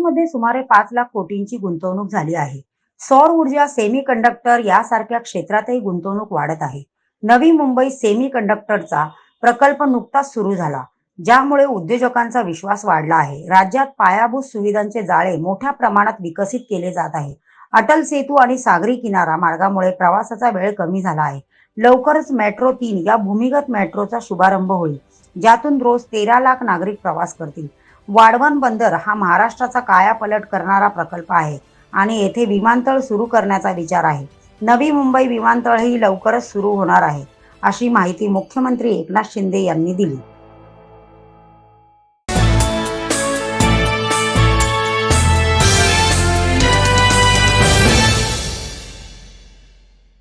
मध्ये सुमारे पाच लाख कोटींची गुंतवणूक झाली आहे. सौर ऊर्जा सेमी कंडक्टर यासारख्या क्षेत्रातही गुंतवणूक वाढत आहे. नवी मुंबई सेमी कंडक्टरचा प्रकल्प नुकताच सुरू झाला ज्यामुळे उद्योजकांचा विश्वास वाढला आहे. राज्यात पायाभूत सुविधांचे जाळे मोठ्या प्रमाणात विकसित केले जात आहे. अटल सेतू आणि सागरी किनारा मार्गामुळे प्रवासाचा वेळ कमी झाला आहे. लवकरच मेट्रो तीन या भूमिगत मेट्रोचा शुभारंभ होईल. ज्यातून रोज तेरा लाख नागरिक प्रवास करतील. वाढवण बंदर हा महाराष्ट्राचा कायापलट करणारा प्रकल्प आहे आणि येथे विमानतळ सुरू करण्याचा विचार आहे. नवी मुंबई विमानतळही लवकरच सुरू होणार आहे अशी माहिती मुख्यमंत्री एकनाथ शिंदे यांनी दिली.